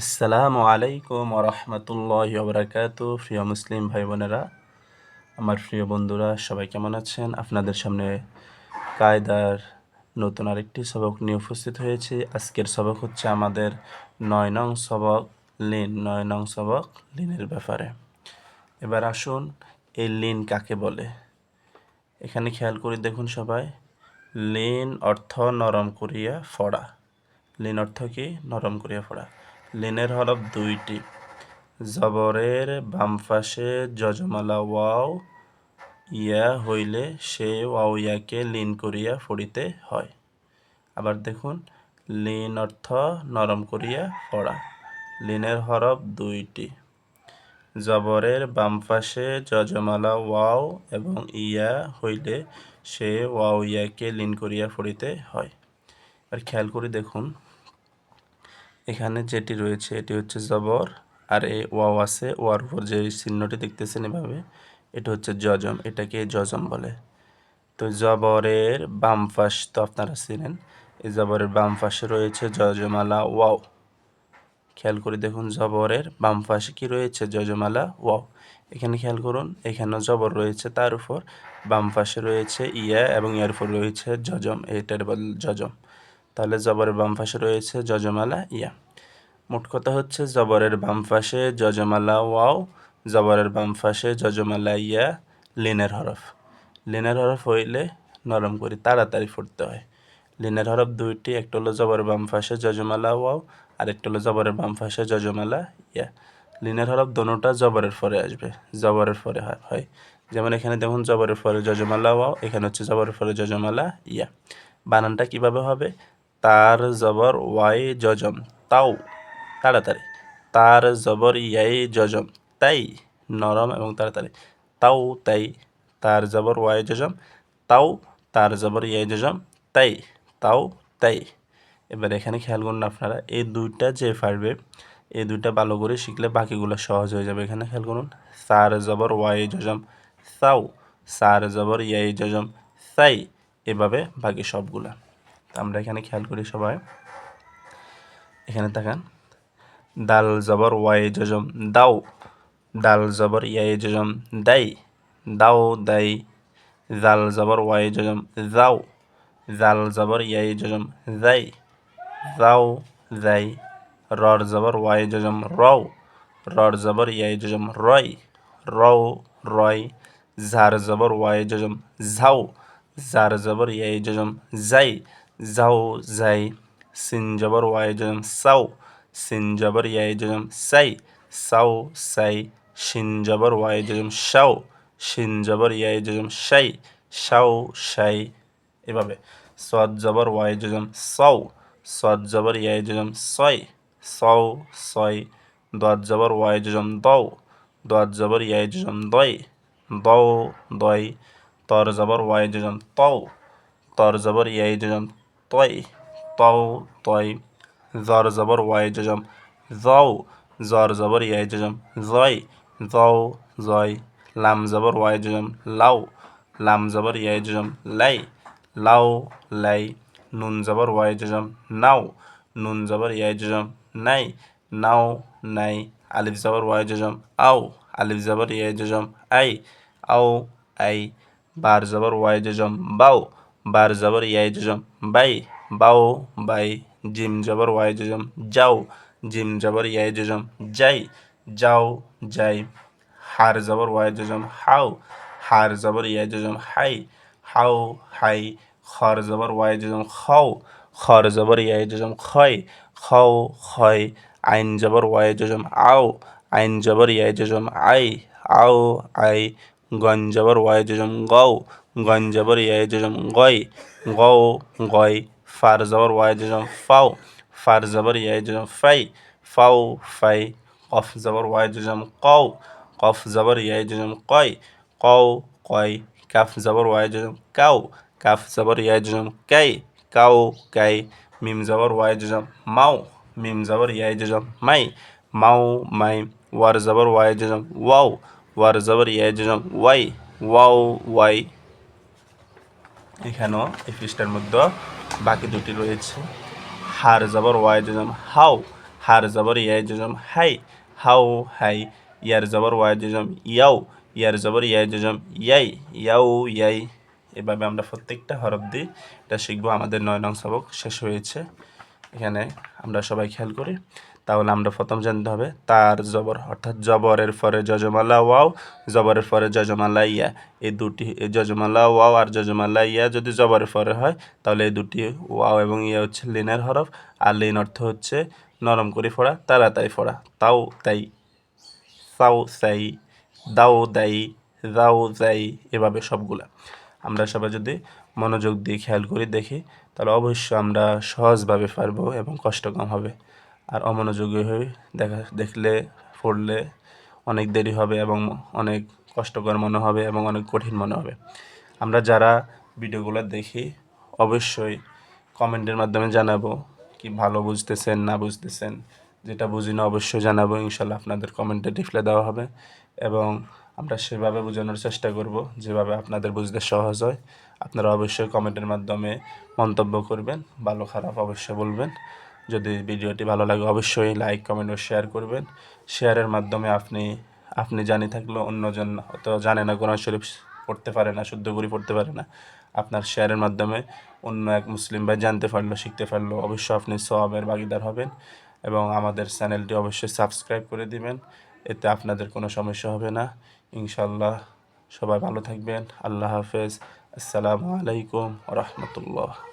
আসসালামু আলাইকুম রহমতুল্লাহ বরাকাত প্রিয় মুসলিম ভাই বোনেরা আমার প্রিয় বন্ধুরা, সবাই কেমন আছেন? আপনাদের সামনে কায়দার নতুন আরেকটি সবক নিয়ে উপস্থিত হয়েছি। আজকের সবক হচ্ছে আমাদের নয় নং সবক, লিন, নয় নং সবক, লিনের ব্যাপারে। এবার আসুন, এই লিন কাকে বলে? এখানে খেয়াল করে দেখুন সবাই। লিন অর্থ নরম করিয়া ফড়া। লিন অর্থ কি? নরম করিয়া ফড়া। লিনের হরফ দুইটি। জবরের বাম পাশে যজমালা ওয়াও, ইয়া হইলে সে ওয়াও ইয়াকে লিন করিয়া ফড়িতে হয়। আবার দেখুন, লিন অর্থ নরম করিয়া পড়া। লিনের হরফ দুইটি। জবরের বাম যজমালা ওয়াও এবং ইয়া হইলে সে ওয়াও ইয়াকে লিন করিয়া ফড়িতে হয়। আর খেয়াল করে দেখুন এখানে যেটি রয়েছে, এটি হচ্ছে জবর, আর এ ওয়াও আছে, ওয়ার উপর যে চিহ্নটি দেখতেছেন এভাবে, এটা হচ্ছে জজম এটাকে জজম বলে। তো জবরের বাম পাশ তো আপনারা চিনেন, এই জবরের বাম পাশে রয়েছে জজমালা ওয়াও। খেয়াল করে দেখুন, জবরের বাম পাশে কি রয়েছে জজমালা ওয়াও। এখানে খেয়াল করুন, এখানেও জবর রয়েছে, তার উপর বাম পাশে রয়েছে ইয়া এবং ইয়ার উপর রয়েছে জজম এটার বল জজম তাহলে জবরের বাম পাশে রয়েছে যজমালা, ইয়া। মোট কথা হচ্ছে জবরের বাম পাশে যজমালা, ওয়াও। জবরের বাম পাশে যজমালা, ইয়া, লিনের হরফ। লিনের হরফ হইলে নরম করে তাড়াতাড়ি ফুটতে হয়। লিনের হরফ দুইটি, একটা হলো জবরের বাম পাশে যজমালা, ওয়াও, আর একটা হলো জবরের বাম পাশে যজমালা, ইয়া। লিনের হরফ দোনোটা জবরের পরে আসবে, জবরের পরে হয়। যেমন এখানে দেখুন জবরের পরে যজমালা, ওয়াও, এখানে হচ্ছে জবরের পরে যজমালা, ইয়া। বানানটা কীভাবে হবে? তার জবর ওয়াই জজম তাও তাড়াতাড়ি। তার জবর ইয়াই জজম তাই নরম এবং তাড়াতাড়ি। তাও তাই তার জবর ওয়াই জজম তাও তার জবর ইয়াই জজম তাই তাও তাই। এবার এখানে খেয়াল করুন আপনারা, এই দুইটা যে পারবে, এই দুইটা ভালো করে শিখলে বাকিগুলো সহজ হয়ে যাবে। এখানে খেয়াল করুন, সার জবর ওয়াই জজম সাও, সার জবর ইয়াই জজম সাই, এভাবে বাকি সবগুলা। আমরা এখানে খেয়াল করি সবাই। এখানে তাকান। দাল জবর ওয়াই জজম দাও। ডাল জবর ইয়াই জজম দাই। দাও দাই। জাল জবর ওয়াই জজম যাও। জাল জবর ইয়াই জজম যাই যাও যাই রর জবর ওয়াই জজম রও। রর জবর ইয়াই জজম রয় রও রয় ঝার জবর ওয়াই জজম ঝাও। জার জবর ইয়াই জজম যাই। ওয়াই জজম সাও সিন জবর ইয়াই জজম সাই সাও সাই শিন জবর ওয়াই জজম শাও শিন জবর ইয়াই জজম শাই শাও শাই এভাবে সদ জবর ওয়াই জজম সৌ সদ জবর ইয়াই জজম সয় সৌ সয় দদ জবর ওয়াই জজম দৌ দদ জবর ইয়াই জজম দয় দৌ দয় তর জবর ওয়াই জজম তৌ তর জবর ইয়াই জজম তয় তৌ তয় জর জবর ওয়াই জজম জও জর জবর ইয়াই জজম জয় জও জয় লাম জবর ওয়াই জজম লাউ লাম জবর ইয়াই জজম লাই লাউ লাই নুন জবর ওয়াই জজম নাও নুন জবর ইয়াই জজম নাই নাও নাই আলিফ জবর ওয়াই জজম আও আলিফ জবর ইয়াই জজম আই আও আই বার জবর ওয়াই জজম বাও বার জবর ইয়াই জজম বাই বাও বাই জিম জবর ওয়াই জজম যাও জিম জবর ইয়াই জজম যাই যাও যাই হার জবর ওয়াই জজম হাও হার জবর ইয়াই জজম হাই হাও হাই খর জবর ওয়াই জজম খাও খর জবর ইয়াই জজম খয় খাও খয় আইন জবর ওয়াই জজম আও আইন জবর ইয়াই জজম আই আও আই গন জবর ওয়াই জজম গও গন জবর ইয়াই জজম গয়, গও গয় ফার জবর ওয়াই জজম ফাও ফার জবর ইয়াই জজম ফাই, ফাও ফাই কফ জবর ওয়াই জজম কও কফ জবর ইয়াই জজম কয়, কও কয় কাফ জবর ওয়াই জজম কাউ কাফ জবর ইয়াই জজম কাই কাউ কাই মিম জবর ওয়াই জজম মাও মিম জবর ইয়াই জজম মাই, মাও মাই ওয়ার জবর ওয়াই জজম ওয়াও ওয়ার জবর ইয়াই জজম ওয়াই, ওয়াও ওয়াই এখানেও এই ফিসটার মধ্যে বাকি দুটি রয়েছে। হার জবর, ওয়াই জজম, হাও। হার জবর, ইয়াই জজম, হাই। হাউ হাই। ইয়ার জবর, ওয়াই জজম, ইয়াও। ইয়ার জবর, ইয়াই জজম, ইয়াই। ইয়াও, ইয়াই। এভাবে আমরা প্রত্যেকটা হরফ দিই এটা শিখব। আমাদের নয় নং সবক শেষ হয়েছে। এখানে আমরা সবাই খেয়াল করি। তাহলে আমরা প্রথম জানতে হবে, তার জবর, অর্থাৎ জবরের পরে যজমালা, ওয়াও, জবরের পরে যজমালা ইয়া এই দুটি যজমালা, ওয়াও আর যজমালা ইয়া যদি জবরের পরে হয়, তাহলে এই দুটি ওয়াও এবং ইয়া হচ্ছে লিনের হরফ। আর লিন অর্থ হচ্ছে নরম করে ফোড়া, তাড়াতাড়ি ফোড়া। তাও তাই, সাও সাই, দাও দাই, দাও যাই এভাবে সবগুলা। আমরা সবাই যদি মনোযোগ দিয়ে খেয়াল করি দেখি, তাহলে অবশ্যই আমরা সহজভাবে পারব এবং কষ্ট কম হবে। আর অমনোযোগী হয়ে দেখা, দেখলে, পড়লে অনেক দেরি হবে এবং অনেক কষ্টকর মনে হবে এবং অনেক কঠিন মনে হবে। আমরা যারা ভিডিওগুলো দেখি, অবশ্যই কমেন্টের মাধ্যমে জানাব কি ভালো বুঝতেছেন, না বুঝতেছেন। যেটা বুঝি না, অবশ্যই জানাব। ইনশাল্লাহ আপনাদের কমেন্টে রিপ্লাই দেওয়া হবে এবং আমরা সেভাবে বোঝানোর চেষ্টা করব, যেভাবে আপনাদের বুঝতে সহজ হয়। আপনারা অবশ্যই কমেন্টের মাধ্যমে মন্তব্য করবেন, ভালো খারাপ অবশ্যই বলবেন। যদি ভিডিওটি ভালো লাগে, অবশ্যই লাইক, কমেন্ট ও শেয়ার করবেন। শেয়ারের মাধ্যমে আপনি আপনি জানি থাকলেও অন্যজন হয়তো জানে না কোরআন শরীফ পড়তে পারে না, শুদ্ধ করে পড়তে পারে না। আপনার শেয়ারের মাধ্যমে অন্য এক মুসলিম ভাই জানতে পারল, শিখতে পারল, অবশ্যই আপনি সবের ভাগিদার হবেন এবং আমাদের চ্যানেলটি অবশ্যই সাবস্ক্রাইব করে দিবেন। এতে আপনাদের কোনো সমস্যা হবে না। ইনশাল্লাহ সবাই ভালো থাকবেন। আল্লাহ হাফেজ। আসসালামু আলাইকুম রহমতুল্লাহ।